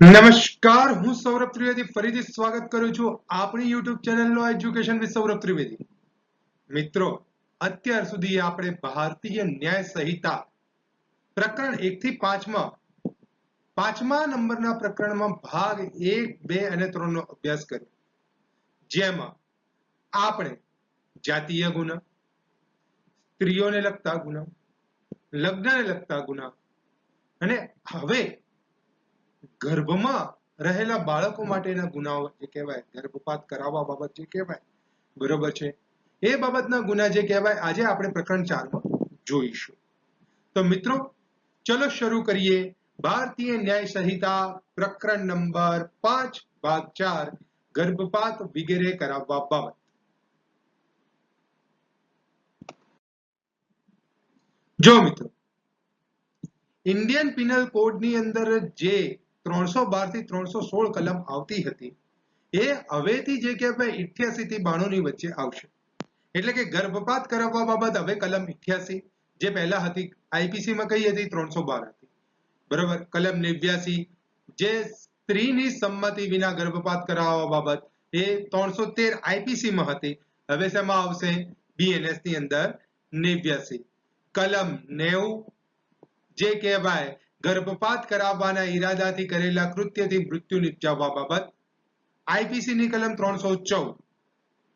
નમસ્કાર, હું સૌરભ ત્રિવેદી ફરીથી સ્વાગત કરું છું આપણી યુટ્યુબ ચેનલનો એજ્યુકેશન વિથ સૌરભ ત્રિવેદી. મિત્રો, અત્યાર સુધી આપણે ભારતીય ન્યાય સંહિતા પ્રકરણ એક થી પાંચમાં, પાંચમા નંબરના પ્રકરણમાં ભાગ એક, બે અને ત્રણ નો અભ્યાસ કર્યો. જેમાં આપણે જાતીય ગુના, સ્ત્રીઓને લગતા ગુના, લગ્નને લગતા ગુના અને હવે ગર્ભમાં રહેલા બાળકો માટેના ગુનાઓ જે કહેવાય, ગર્ભપાત કરાવવા બાબત જે કહેવાય, બરોબર છે? એ બાબતના ગુના જે કહેવાય, આજે આપણે પ્રકરણ ચારમાં જોઈશું. તો મિત્રો, ચલો શરૂ કરીએ. ભારતીય ન્યાય સંહિતા પ્રકરણ નંબર પાંચ ભાગ ચાર, ગર્ભપાત વગેરે કરાવવા બાબત. જો મિત્રો, ઇન્ડિયન પિનલ કોડની અંદર જે ત્રણસો બારથી ત્રણસો સોળ કલમ આવતી હતી. એ હવેથી જે કહેવાય ઇઠ્યાસી થી બાણું વચ્ચે આવશે. એટલે કે ગર્ભપાત કરાવવા બાબત હવે કલમ ઇઠ્યાસી, જે પહેલા હતી, આઈપીસી માં કઈ હતી? ત્રણસો બાર હતી. બરાબર? કલમ નેવ્યાસી, જે સ્ત્રીની સંમતિ વિના ગર્ભપાત કરાવવા બાબત, એ ત્રણસો તેર આઈપીસી માં હતી. હવે શેમાં આવશે? બીએનએસની અંદર નેવ્યાસી. કલમ નેવું, જે કહેવાય ગર્ભપાત કરાવવાના ઈરાદાથી કરેલા કૃત્યથી મૃત્યુ નિપજાવવા બાબત આઈપીસી ની કલમ ત્રણસો ચૌદ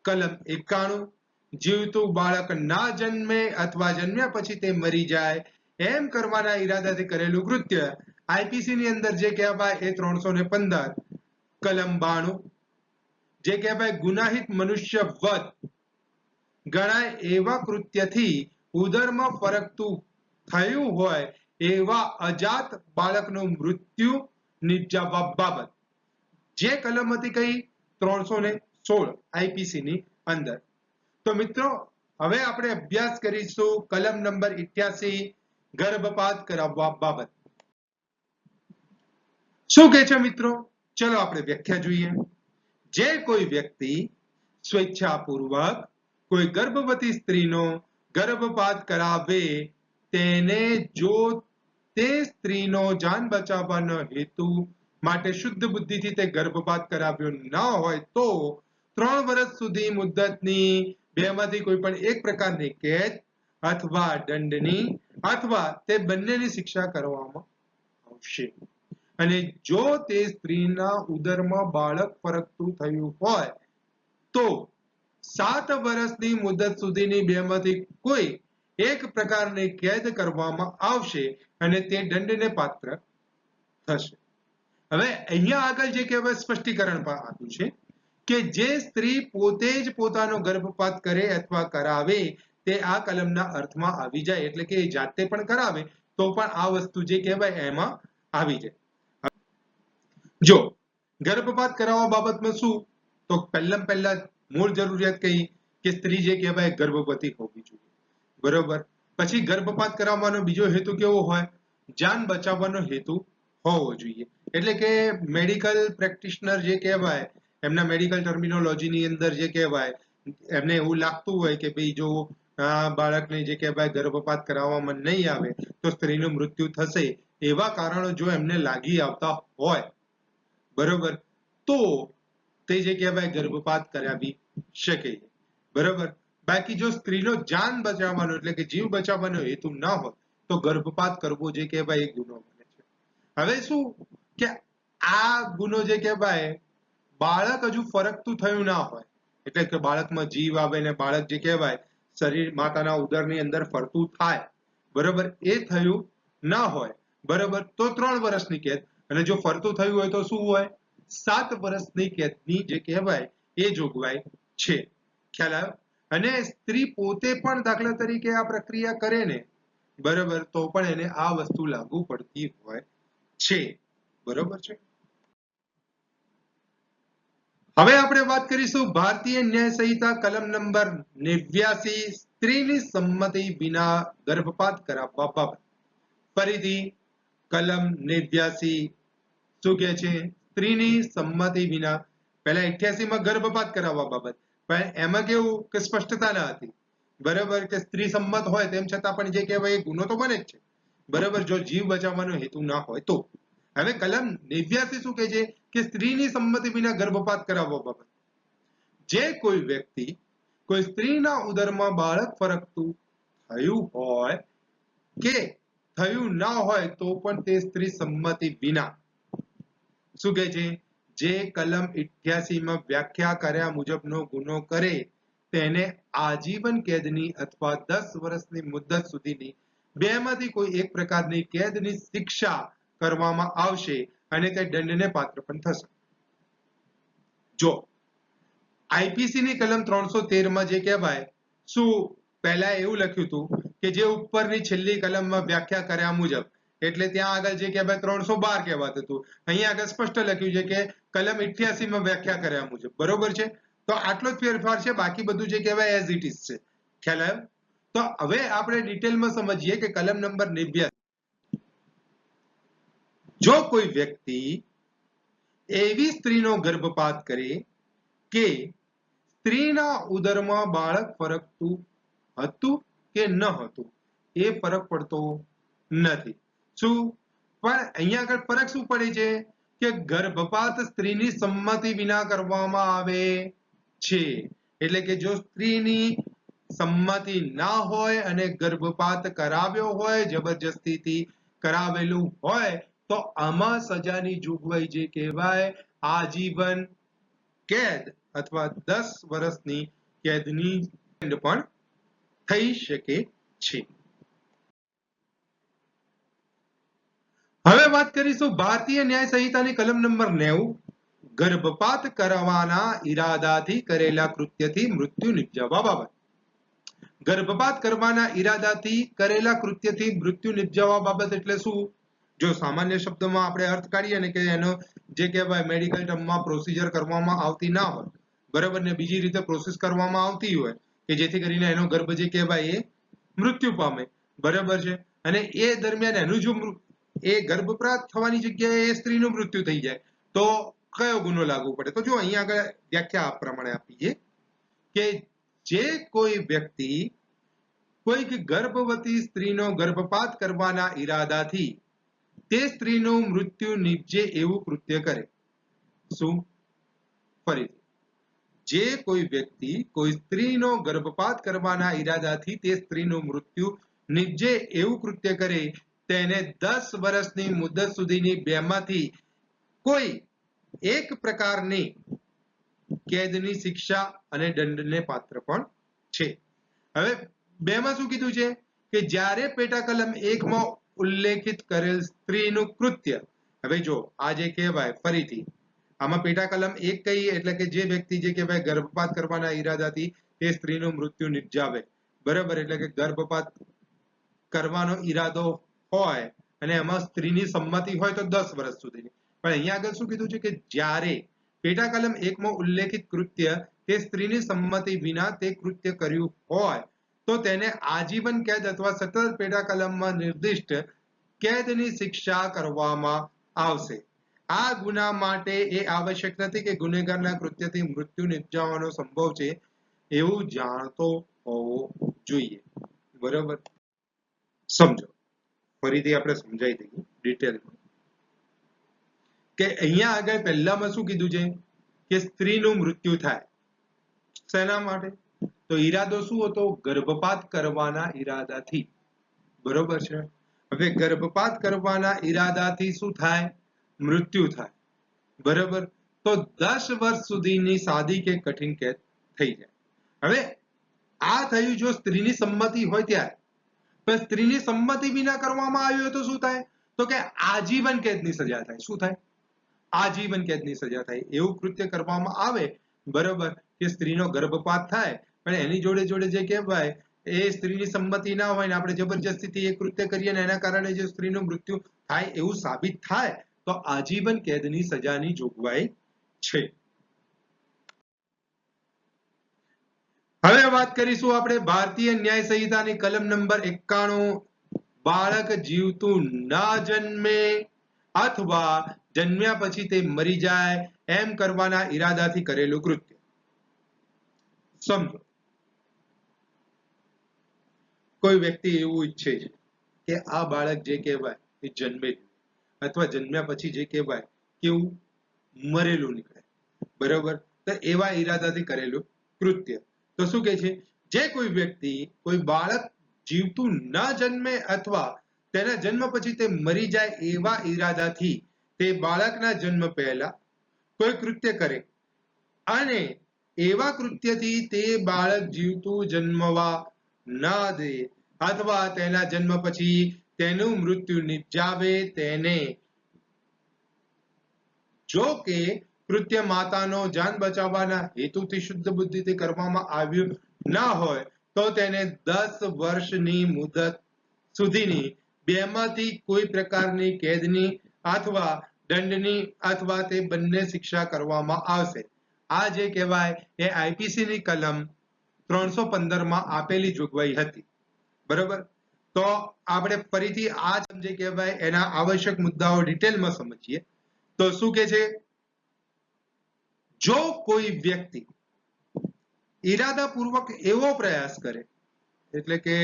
કલમ એકાણું જીવતું બાળક ના જન્મે અથવા જન્મ્યા પછી તે મરી જાય એમ કરવાના ઈરાદાથી કરેલું કૃત્ય આઈપીસી ની અંદર જે કહેવાય એ ત્રણસો ને પંદર કલમ બાણું જે કહેવાય ગુનાહિત મનુષ્ય વધ ગણાય એવા કૃત્યથી ઉદરમાં ફરકતું થયું હોય એવા અજાત બાળકનું મૃત્યુ નિપજાવવા બાબત. જે કલમ હતી કઈ? ત્રણસો ને સોળ આઈપીસી ની અંદર. તો મિત્રો, હવે આપણે અભ્યાસ કરીશું કલમ નંબર ઇઠ્યાસી, ગર્ભપાત કરાવવા બાબત. શું કે છે મિત્રો? ચલો આપણે વ્યાખ્યા જોઈએ. જે કોઈ વ્યક્તિ સ્વેચ્છાપૂર્વક કોઈ ગર્ભવતી સ્ત્રીનો ગર્ભપાત કરાવે, તેને જો તે સ્ત્રીનો જાન બચાવવાનો હેતુ માટે શુદ્ધ બુદ્ધિથી તે ગર્ભપાત કરાવ્યો ન હોય તો ત્રણ વર્ષ સુધી મુદ્દતની બેમાંથી કોઈ પણ એક પ્રકારની કેદ અથવા દંડની અથવા તે બંનેની શિક્ષા કરવામાં આવશે. અને જો તે સ્ત્રીના ઉદરમાં બાળક ફરકતું થયું હોય તો સાત વર્ષની મુદત સુધીની બેમાંથી કોઈ એક પ્રકારની કેદ કરવામાં આવશે અને તે દંડને પાત્ર થશે. હવે અહીંયા આગળ જે કહેવાય સ્પષ્ટીકરણ પણ આપ્યું છે કે જે સ્ત્રી પોતે જ પોતાનો ગર્ભપાત કરે અથવા કરાવે તે આ કલમના અર્થમાં આવી જાય, એટલે કે એ જાતે પણ કરાવે, તો પણ આ વસ્તુ જે કહેવાય એમાં આવી જાય. જો ગર્ભપાત કરાવવા બાબતમાં શું? તો પહેલા પહેલા મૂળ જરૂરિયાત કહી કે સ્ત્રી જે કહેવાય ગર્ભવતી હોવી જોઈએ. બરોબર? પછી ગર્ભપાત કરાવવાનો બીજો હેતુ કેવો હોય? જાન બચાવવાનો હેતુ હોવો જોઈએ. એટલે કે મેડિકલ પ્રેક્ટિશનર જે કહેવાય, એમના મેડિકલ ટર્મિનોલોજીની અંદર જે કહેવાય, એમને એવું લાગતું હોય કે ભાઈ જો બાળકને જે કહેવાય ગર્ભપાત કરાવવામાં નહીં આવે, તો સ્ત્રીનું મૃત્યુ થશે, એવા કારણો જો એમને લાગી આવતા હોય. બરોબર? તો તે જે કહેવાય ગર્ભપાત કરાવી શકે. બરોબર? બાકી જો સ્ત્રીનો જાન બચાવવાનો એટલે કે જીવ બચાવવાનો હેતુ ન હોય, તો ગર્ભપાત કરવો જે કહેવાય એ ગુનો બને છે. હવે શું? કે આ ગુનો જે કહેવાય, બાળક હજુ ફરકતું થયું ના હોય. એટલે કે બાળકમાં જીવ આવે ને બાળક જે કહેવાય, શરીર માતાના ઉદરની અંદર ફરતું થાય. બરોબર? એ થયું ના હોય. બરોબર? તો ત્રણ વર્ષની કેદ. અને જો ફરતું થયું હોય તો શું હોય? સાત વર્ષની કેદની જે કહેવાય, એ જોગવાઈ છે. ખ્યાલ આવ્યો? અને સ્ત્રી પોતે પણ દાખલા તરીકે આ પ્રક્રિયા કરે ને, બરોબર, તો પણ એને આ વસ્તુ લાગુ પડતી હોય છે. બરોબર છે? હવે આપણે વાત કરીશું ભારતીય ન્યાય સંહિતા કલમ નંબર નેવ્યાસી, સ્ત્રીની સંમતિ વિના ગર્ભપાત કરાવવા બાબત. ફરીથી કલમ નેવ્યાસી શું કે છે? સ્ત્રીની સંમતિ વિના પહેલા અઠ્યાસી માં ગર્ભપાત કરાવવા બાબત. પણ એમાં કેવું કે સ્પષ્ટતા ન હતી. બરાબર કે સ્ત્રી સંમત હોય તેમ છતાં પણ જે કહેવાય એ ગુનો તો બને જ છે. બરાબર, જો જીવ બચાવવાનો હેતુ ના હોય તો. હવે કલમ નેવ્યાસી શું કહે છે? કે સ્ત્રીની સંમતિ વિના ગર્ભપાત કરાવવા બાબત. જે કોઈ વ્યક્તિ કોઈ સ્ત્રીના ઉદરમાં બાળક ફરકતું થયું હોય કે થયું ના હોય તો પણ તે સ્ત્રી સંમતિ વિના. શું કહે છે? જે કલમ ઇઠ્યાસીમાં વ્યાખ્યા કર્યા મુજબનો ગુનો કરે, તેને આજીવન કેદની અથવા દસ વર્ષની મુદત સુધીની બેમાંથી કોઈ એક પ્રકારની કેદની શિક્ષા કરવામાં આવશે અને તે દંડને પાત્ર પણ થશે. જો આઈપીસી ની કલમ ત્રણસો તેરમાં જે કહેવાય, શું પહેલા એવું લખ્યું હતું કે જે ઉપરની છેલ્લી કલમમાં વ્યાખ્યા કર્યા મુજબ, એટલે ત્યાં આગળ જે કહેવાય ત્રણસો બાર કહેવાતું હતું. અહીંયા આગળ સ્પષ્ટ લખ્યું છે કે કલમ 88 માં વ્યાખ્યા કર્યા મુજબ. બરોબર છે? તો આટલો જ ફેરફાર છે, બાકી બધું જે કહેવાય એઝ ઇટ ઇઝ છે. ખ્યાલ આવ્યો? તો હવે આપણે ડિટેલમાં સમજીએ કે કલમ નંબર 89 જો કોઈ વ્યક્તિ એવી સ્ત્રીનો ગર્ભપાત કરે કે સ્ત્રીના ઉદરમાં બાળક ફરકતું હતું કે ન હતું, એ ફરક પડતો નથી. શું? પણ અહીંયા આગળ ફરક શું પડે છે? કે ગર્ભપાત સ્ત્રીની સંમતિ વિના કરવામાં આવે છે. એટલે કે જો સ્ત્રીની સંમતિ ના હોય અને ગર્ભપાત કરાવ્યો હોય જબરજસ્તીથી કરાવેલું હોય, તો આમાં સજાની જોગવાઈ જે કહેવાય, આજીવન કેદ અથવા દસ વર્ષની કેદની પણ થઈ શકે છે. હવે વાત કરીશું ભારતીય ન્યાય સંહિતાની કલમ નંબર નેવું. ગર્ભપાત કરવાના ઈરાદાથી કરેલા કૃત્યથી મૃત્યુ નિપજાવવા બાબત. ગર્ભપાત કરવાના ઈરાદાથી કરેલા કૃત્યથી મૃત્યુ નિપજાવવા બાબત એટલે શું? જો સામાન્ય શબ્દમાં આપણે અર્થ કાઢીએ ને કે એનો જે કહેવાય મેડિકલ ટર્મમાં પ્રોસિજર કરવામાં આવતી ના હોય, બરાબર ને બીજી રીતે પ્રોસેસ કરવામાં આવતી હોય, કે જેથી કરીને એનો ગર્ભ જે કહેવાય એ મૃત્યુ પામે, બરાબર છે? અને એ દરમિયાન એનું જો એ ગર્ભપ્રાપ્ત થવાની જગ્યાએ એ સ્ત્રીનું મૃત્યુ થઈ જાય. તો કયો ગુનો લાગુ પડે? તો જો અહીંયા આગળ વ્યાખ્યા આ પ્રમાણે આપીએ કે જે કોઈ વ્યક્તિ કોઈક ગર્ભવતી સ્ત્રીનો ગર્ભપાત કરવાના ઈરાદાથી તે સ્ત્રીનું મૃત્યુ નીપજે એવું કૃત્ય કરે. શું? ફરીથી. જે કોઈ વ્યક્તિ કોઈ સ્ત્રીનો ગર્ભપાત કરવાના ઈરાદાથી તે સ્ત્રીનું મૃત્યુ નીપજે એવું કૃત્ય કરે તેને દસ વર્ષની મુદત સુધીની બેમાંથી કોઈ એક પ્રકારની કેદની શિક્ષા અને દંડને પાત્ર પણ છે. હવે બેમાં શું કીધું છે? કે જ્યારે પેટા કલમ એકમાં ઉલ્લેખિત કરેલ સ્ત્રીનું કૃત્ય, હવે જો આ જે કહેવાય ફરીથી, આમાં પેટા કલમ એક કહીએ એટલે કે જે વ્યક્તિ જે કહેવાય ગર્ભપાત કરવાના ઈરાદાથી તે સ્ત્રીનું મૃત્યુ નિપજાવે. બરાબર, એટલે કે ગર્ભપાત કરવાનો ઈરાદો હોય અને એમાં સ્ત્રીની સંમતિ હોય તો દસ વર્ષ સુધીની. પણ અહીંયા આગળ શું કીધું છે કે જ્યારે પેટા કલમ એકમાં ઉલ્લેખિત કૃત્ય તે સ્ત્રીની સંમતિ વિના તે કૃત્ય કર્યું હોય, તો તેને આજીવન કેદ અથવા સતત પેટા કલમમાં નિર્દિષ્ટ કેદની શિક્ષા કરવામાં આવશે. આ ગુના માટે એ આવશ્યક નથી કે ગુનેગારના કૃત્યથી મૃત્યુ નિપજાવવાનો સંભવ છે, એવું જાણતો હોવો જોઈએ. બરાબર? સમજો. ફરીથી આપણે સમજાવી દઈએ ડિટેલમાં કે અહીંયા આગળ પહેલામાં શું કીધું છે? કે સ્ત્રીનું મૃત્યુ થાય. શેના માટે? તો ઈરાદો શું હતો? ગર્ભપાત કરવાના ઈરાદાથી. બરોબર છે? હવે ગર્ભપાત કરવાના ઈરાદાથી શું થાય? મૃત્યુ થાય. બરોબર? તો દસ વર્ષ સુધીની સાદી કે કઠિન કેદ થઈ જાય. હવે આ થયું જો સ્ત્રીની સંમતિ હોય ત્યારે. પણ સ્ત્રીની સંમતિ વિના કરવામાં આવ્યું તો શું થાય? તો કે આજીવન કેદની સજા થાય. શું થાય? આજીવન કેદની સજા થાય. એવું કૃત્ય કરવામાં આવે, બરોબર, કે સ્ત્રીનો ગર્ભપાત થાય. પણ એની જોડે જોડે જે કહેવાય એ સ્ત્રીની સંમતિ ના હોય ને આપણે જબરજસ્તીથી એ કૃત્ય કરીએ ને એના કારણે જે સ્ત્રીનું મૃત્યુ થાય એવું સાબિત થાય, તો આજીવન કેદની સજાની જોગવાઈ છે. હવે વાત કરીશું આપણે ભારતીય ન્યાય સંહિતાની કલમ નંબર એકાણું. બાળક જીવતું ના જન્મે અથવા જન્મ્યા પછી તે મરી જાય એમ કરવાના ઈરાદાથી કરેલું કૃત્ય. સમજો. કોઈ વ્યક્તિ એવું ઈચ્છે છે કે આ બાળક જે કહેવાય એ જન્મે અથવા જન્મ્યા પછી જે કહેવાય કેવું મરેલું નીકળે. બરોબર? તો એવા ઈરાદાથી કરેલું કૃત્ય. તો શું કહે છે? જે કોઈ વ્યક્તિ કોઈ બાળક જીવતું ન જન્મે અથવા તેના જન્મ પછી તે મરી જાય એવા ઈરાદાથી તે બાળકના જન્મ પહેલા કોઈ કૃત્ય કરે અને એવા કૃત્યથી તે બાળક જીવતું જન્મવા ન દે અથવા તેના જન્મ પછી તેનું મૃત્યુ નિપજાવે તેને. જો કે કૃત્ય માતાનો જાન બચાવવાના હેતુથી શુદ્ધ બુદ્ધિથી કરવામાં આવ્યું ના હોય, તો તેને દસ વર્ષની મુદત સુધીની બેમાંથી કોઈ પ્રકારની કેદની અથવા દંડની અથવા તે બંને શિક્ષા કરવામાં આવશે. આ જે કહેવાય એ આઈપીસી ની કલમ ત્રણસો પંદરમાં આપેલી જોગવાઈ હતી. બરોબર? તો આપણે ફરીથી આ જે કહેવાય એના આવશ્યક મુદ્દાઓ ડિટેલમાં સમજીએ. તો શું કે છે? જો કોઈ વ્યક્તિ ઈરાદાપૂર્વક એવો પ્રયાસ કરે, એટલે કે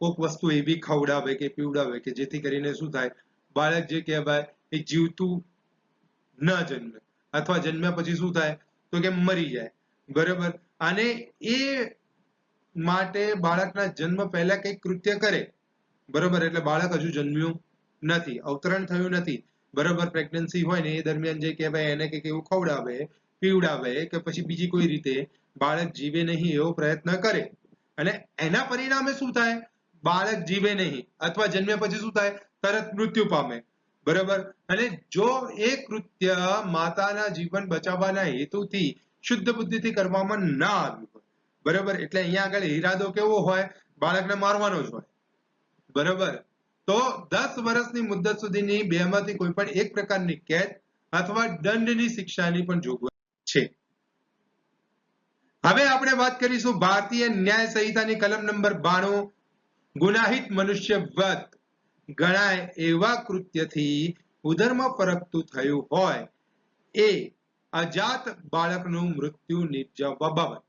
કોઈક વસ્તુ એવી ખવડાવે કે પીવડાવે કે જેથી કરીને શું થાય, બાળક જે કહેવાય એ જીવતું ન જન્મે અથવા જન્મ્યા પછી શું થાય, તો કે મરી જાય. બરાબર? અને એ માટે બાળકના જન્મ પહેલા કંઈક કૃત્ય કરે. બરોબર? એટલે બાળક હજુ જન્મ્યું નથી, અવતરણ થયું નથી. બરોબર પ્રેગ્નન્સી હોય ને એ દરમિયાન જે કહેવાય એને કંઈક એવું ખવડાવે, પીવડાવે કે પછી બીજી કોઈ રીતે બાળક જીવે નહીં એવો પ્રયત્ન કરે. અને એના પરિણામે શું થાય? બાળક જીવે નહીં અથવા જન્મ્યા પછી શું થાય? તરત મૃત્યુ પામે. બરાબર? અને જો એ કૃત્ય માતાના જીવન બચાવવાના હેતુથી, શુદ્ધ બુદ્ધિથી કરવામાં ના આવ્યું હોય, બરાબર? એટલે અહીંયા આગળ ઈરાદો કેવો હોય? બાળકને મારવાનો જ હોય. બરાબર? તો દસ વર્ષની મુદત સુધીની બેમાંથી કોઈ પણ એક પ્રકારની કેદ અથવા દંડની શિક્ષાની પણ જોગવાઈ છે. હવે આપણે વાત કરીશું ભારતીય ન્યાય સંહિતાની કલમ નંબર બાણું, ગુનાહિત મનુષ્ય વધ ગણાય એવા કૃત્યથી ઉદરમાં ફરકતું થયું હોય એ અજાત બાળકનું મૃત્યુ નિપજાવવા બાબત.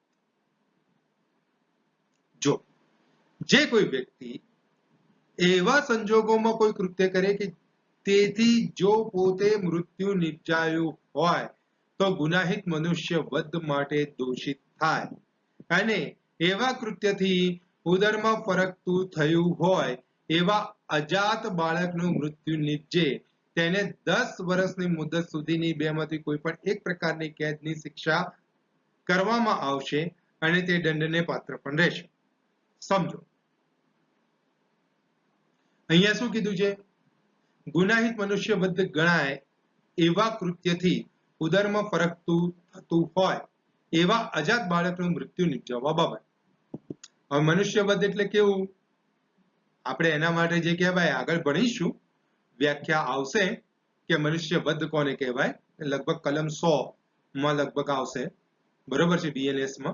જો જે કોઈ વ્યક્તિ એવા સંજોગોમાં કોઈ કૃત્ય કરે કે તેથી જો પોતે મૃત્યુ નિપજાયું હોય, તો ગુનાહિત મનુષ્ય વધ માટે દોષિત થાય. અને એવા કૃત્યથી ઉદરમાં ફરકતું થયું હોય, એવા અજાત બાળકનું મૃત્યુ નિપજે, તેને દસ વર્ષની મુદત સુધીની બેમાંથી કોઈ પણ એક પ્રકારની કેદની શિક્ષા કરવામાં આવશે અને તે દંડને પાત્ર પણ રહેશે. સમજો. અહીંયા શું કીધું છે? ગુનાહિત મનુષ્ય બદ્ધ ગણાય એવા કૃત્યથી ઉદરમાં ફરકતું થતું હોય, એવા અજાત બાળકનું મૃત્યુ નિપજાવવા બાબત. હવે મનુષ્ય બદ્ધ એટલે કેવું? આપણે એના માટે જે કહેવાય, આગળ ભણીશું. વ્યાખ્યા આવશે કે મનુષ્ય બદ્ધ કોને કહેવાય? લગભગ કલમ સો માં લગભગ આવશે. બરોબર છે બીએનએસમાં.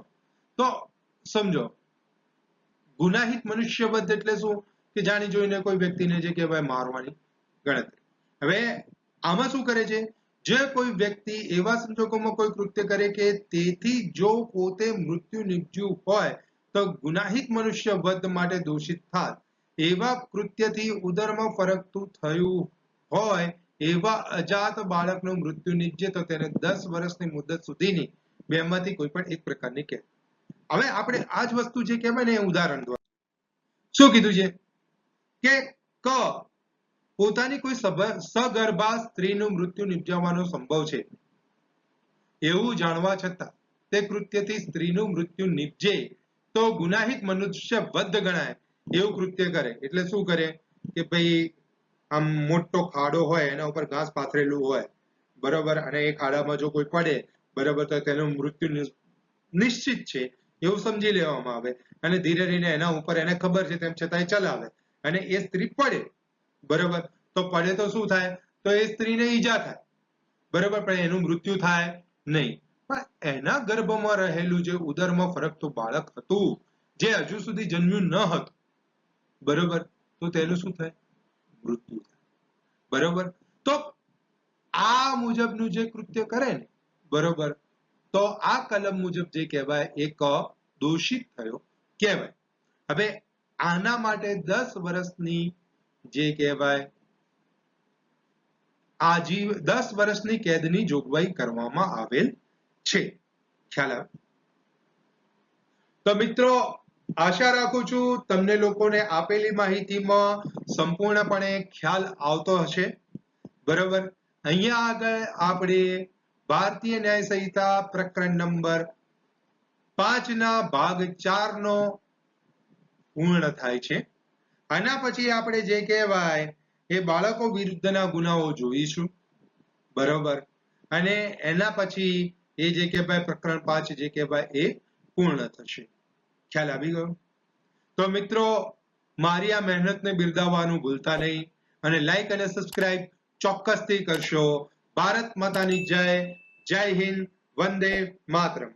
તો સમજો, ગુનાહિત મનુષ્ય વધ એટલે શું? કે જાણી જોઈને કોઈ વ્યક્તિને જે કહેવાય મારવાની ગણતરી. હવે આમાં શું કરે છે? જે કોઈ વ્યક્તિ એવા સંજોગોમાં કોઈ કૃત્ય કરે કે તેથી જો પોતે મૃત્યુ નિપજ્યું હોય, તો ગુનાહિત મનુષ્ય વધ માટે દોષિત થાત. એવા કૃત્યથી ઉદરમાં ફરકતું થયું હોય, એવા અજાત બાળકનું મૃત્યુ નિપજે તો તેને દસ વર્ષની મુદત સુધીની બેમાંથી કોઈ પણ એક પ્રકારની કે હવે આપણે આ જ વસ્તુ જે કહેવાય ને એ ઉદાહરણ દ્વારા. શું કીધું છે? કે ક, પોતાની કોઈ સગર્ભા સ્ત્રીનું મૃત્યુ નિપજાવવાનો સંભવ છે. એવું જાણવા છતાં તે કૃત્યથી સ્ત્રીનું મૃત્યુ નિપજે તો ગુનાહિત મનુષ્ય વધ ગણાય એવું કૃત્ય કરે. એટલે શું કરે કે ભાઈ આમ મોટો ખાડો હોય, એના ઉપર ઘાસ પાથરેલું હોય, બરોબર? અને એ ખાડામાં જો કોઈ પડે, બરોબર, તો તેનું મૃત્યુ નિશ્ચિત છે. એવું સમજી લેવામાં આવે. અને ધીરે ધીરે એના ઉપર એને ખબર છે, તેમ છતાંય ચલાવે. અને એ સ્ત્રી પડે. બરોબર? તો પડે તો શું થાય? તો એ સ્ત્રીને ઈજા થાય. બરોબર? પણ એનું મૃત્યુ થાય નહીં. પણ એના ગર્ભમાં રહેલું જે ઉદરમાં ફરકતું બાળક હતું, જે હજુ સુધી જન્મ્યું ન હતું. બરોબર? તો તેનું શું થાય? મૃત્યુ થાય. બરોબર? તો આ મુજબનું જે કૃત્ય કરે ને, બરોબર? તો આ કલમ મુજબ જે કહેવાય, એક દોષિત થયો. કહેવાય. હવે આના માટે દસ વર્ષની જે કહેવાય, આજીવ, દસ વર્ષની કેદની જોગવાઈ કરવામાં આવેલ છે. ખ્યાલ આવે? તો મિત્રો, આશા રાખું છું તમને લોકોને આપેલી માહિતીમાં સંપૂર્ણપણે ખ્યાલ આવતો હશે. બરોબર? અહીંયા આગળ આપણે ભારતીય ન્યાય સંહિતા પ્રકરણ નંબર પાંચના ભાગ ચાર નો પૂર્ણ થાય છે. આના પછી આપણે જે કહેવાય, એ બાળકો વિરુદ્ધના ગુનાઓ જોઈશું. બરોબર? અને એના પછી એ જે કહેવાય, પ્રકરણ પાંચ જે કહેવાય, એ પૂર્ણ થશે. ખ્યાલ આવી ગયો? તો મિત્રો, મારી આ મહેનતને બિરદાવવાનું ભૂલતા નહીં અને લાઈક અને સબસ્ક્રાઇબ ચોક્કસથી કરશો. ભારત માતાની જય. જય હિન્દ. વંદે માતરમ.